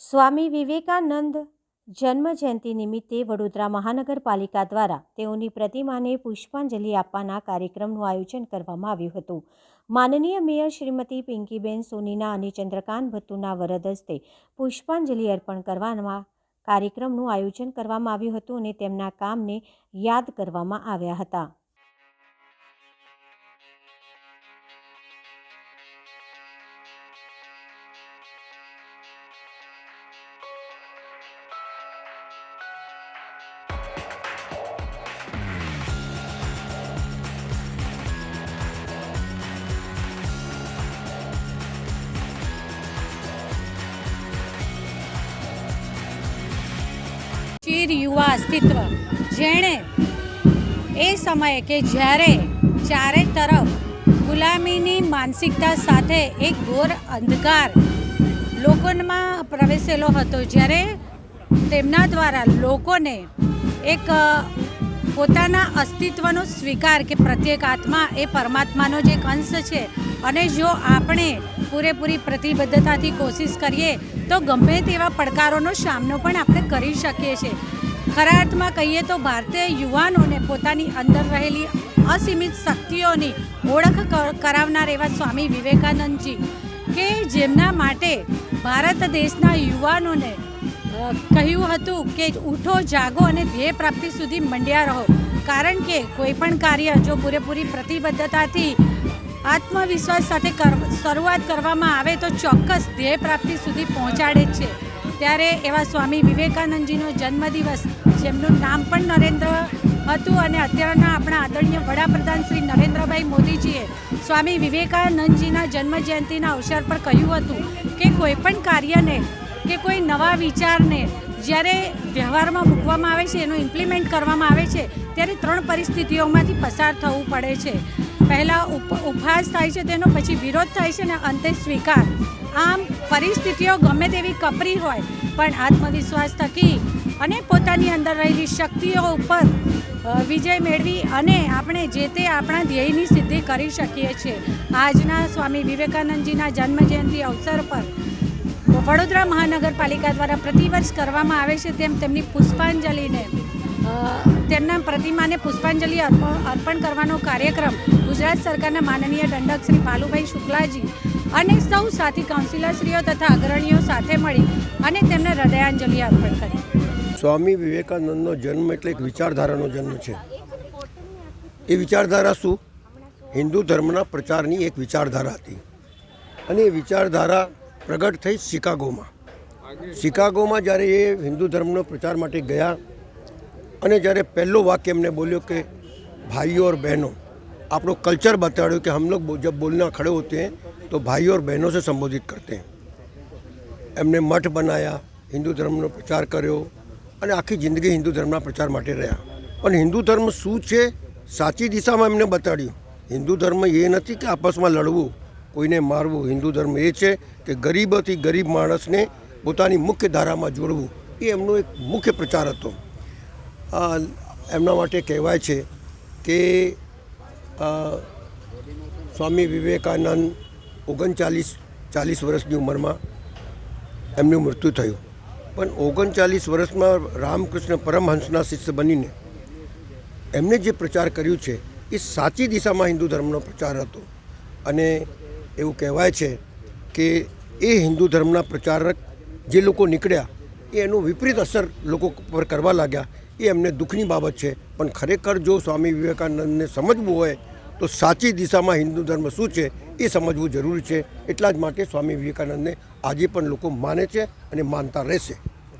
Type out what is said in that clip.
સ્વામી વિવેકાનંદ જન્મ જયંતિ નિમિત્તે વડોદરા મહાનગરપાલિકા દ્વારા તેઓની પ્રતિમાને પુષ્પાંજલિ આપવાના કાર્યક્રમનું આયોજન કરવામાં આવ્યું હતું. માનનીય મેયર શ્રીમતી પિંકીબેન સોનીના અને ચંદ્રકાંત ભત્તુના વરદ હસ્તે પુષ્પાંજલિ અર્પણ કરવાના કાર્યક્રમનું આયોજન કરવામાં આવ્યું હતું અને તેમના કામને યાદ કરવામાં આવ્યા હતા. ચીર યુવા અસ્તિત્વ. જેણે એ સમયે કે જ્યારે ચારે તરફ ગુલામીની માનસિકતા સાથે એક ઘોર અંધકાર લોકોમાં પ્રવેશેલો હતો, જ્યારે તેમના દ્વારા લોકોને એક પોતાના અસ્તિત્વનો સ્વીકાર કે પ્રત્યેક આત્મા એ પરમાત્માનો જે એક અંશ છે. અને જો આપણે પૂરેપૂરી પ્રતિબદ્ધતાથી કોશિશ કરીએ, તો ગમે તેવા પડકારોનો સામનો પણ આપણે કરી શકીએ છીએ. ખરા અર્થમાં કહીએ તો ભારતીય યુવાનોને પોતાની અંદર રહેલી અસીમિત શક્તિઓની ઓળખ કરાવનાર એવા સ્વામી વિવેકાનંદજી કે જેમના માટે ભારત દેશના યુવાનોને કહ્યું હતું કે ઉઠો, જાગો અને ધ્યેય પ્રાપ્તિ સુધી મંડ્યા રહો. કારણ કે કોઈ પણ કાર્ય જો પૂરેપૂરી પ્રતિબદ્ધતાથી આત્મવિશ્વાસ સાથે શરૂઆત કરવામાં આવે તો ચોક્કસ ધ્યેય પ્રાપ્તિ સુધી પહોંચાડે જ છે. ત્યારે એવા સ્વામી વિવેકાનંદજીનો જન્મદિવસ, જેમનું નામ પણ નરેન્દ્ર હતું અને અત્યારના આપણા આદરણીય વડાપ્રધાન શ્રી નરેન્દ્રભાઈ મોદીજીએ સ્વામી વિવેકાનંદજીના જન્મજયંતિના અવસર પર કહ્યું હતું કે કોઈપણ કાર્યને કે કોઈ નવા વિચારને જ્યારે વ્યવહારમાં મૂકવામાં આવે છે, એનું ઇમ્પ્લિમેન્ટ કરવામાં આવે છે, ત્યારે ત્રણ પરિસ્થિતિઓમાંથી પસાર થવું પડે છે. પહેલાં ઉપ, ઉપહાસ થાય છે, તેનો પછી વિરોધ થાય છે અને અંતે સ્વીકાર. આમ પરિસ્થિતિઓ ગમે તેવી કપરી હોય, પણ આત્મવિશ્વાસ થકી અને પોતાની અંદર રહેલી શક્તિઓ ઉપર વિજય મેળવી અને આપણે જે તે આપણા ધ્યેયની સિદ્ધિ કરી શકીએ છીએ. આજના સ્વામી વિવેકાનંદજીના જન્મજયંતિ અવસર પર વડોદરા મહાનગરપાલિકા દ્વારા પ્રતિવર્ષ કરવામાં આવે છે તેમ તેમની પુષ્પાંજલિને તેમના પ્રતિમાને પુષ્પાંજલિ અર્પણ કરવાનો કાર્યક્રમ ગુજરાત સરકારના માનનીય દંડક શ્રી ભાલુભાઈ શુક્લાજી અને સૌ સાથી કાઉન્સિલરશ્રીઓ તથા અગ્રણીઓ સાથે મળી અને તેમને હૃદયાંજલિ અર્પણ કરી. સ્વામી વિવેકાનંદનો જન્મ એટલે એક વિચારધારાનો જન્મ છે. એ વિચારધારા શું? હિન્દુ ધર્મના પ્રચારની એક વિચારધારા હતી. અને એ વિચારધારા પ્રગટ થઈ શિકાગોમાં. શિકાગોમાં જ્યારે એ હિન્દુ ધર્મનો પ્રચાર માટે ગયા અને જ્યારે પહેલો વાક્ય એમને બોલ્યો કે, ભાઈઓ ઓર બહેનો, આપણો કલ્ચર બતાડ્યો કે, હમ લોગ જબ બોલના ખડે હોતે हैं તો ભાઈઓ ઓર બહેનો સે સંબોધિત કરતે हैं એમને મઠ બનાયા, હિન્દુ ધર્મનો પ્રચાર કર્યો અને આખી જિંદગી હિન્દુ ધર્મના પ્રચાર માટે રહ્યા. પણ હિન્દુ ધર્મ શું છે, સાચી દિશામાં એમને બતાડ્યું. હિન્દુ ધર્મ એ નથી કે આપસમાં લડવું. કોઈને મારવું. હિન્દુ ધર્મ એ છે કે ગરીબથી ગરીબ માણસને પોતાની મુખ્ય ધારામાં જોડવું. એ એમનો એક મુખ્ય પ્રચાર હતો. એમના માટે કહેવાય છે કે સ્વામી વિવેકાનંદ ઓગણચાલીસ, ચાલીસ વર્ષની ઉંમરમાં એમનું મૃત્યુ થયું. પણ ઓગણચાલીસ વર્ષમાં રામકૃષ્ણ પરમહંસના શિષ્ય બનીને એમને જે પ્રચાર કર્યું છે, એ સાચી દિશામાં હિન્દુ ધર્મનો પ્રચાર હતો. અને એવું કહેવાય છે કે, એ હિન્દુ ધર્મના પ્રચારક જે લોકો નીકળ્યા, એ એનું વિપરીત અસર લોકો પર કરવા લાગ્યા. એ એમને દુઃખની બાબત છે. પણ ખરેખર જો સ્વામી વિવેકાનંદને સમજવું હોય, તો સાચી દિશામાં હિન્દુ ધર્મ શું છે એ સમજવું જરૂરી છે. એટલા જ માટે સ્વામી વિવેકાનંદને આજે પણ લોકો માને છે અને માનતા રહેશે.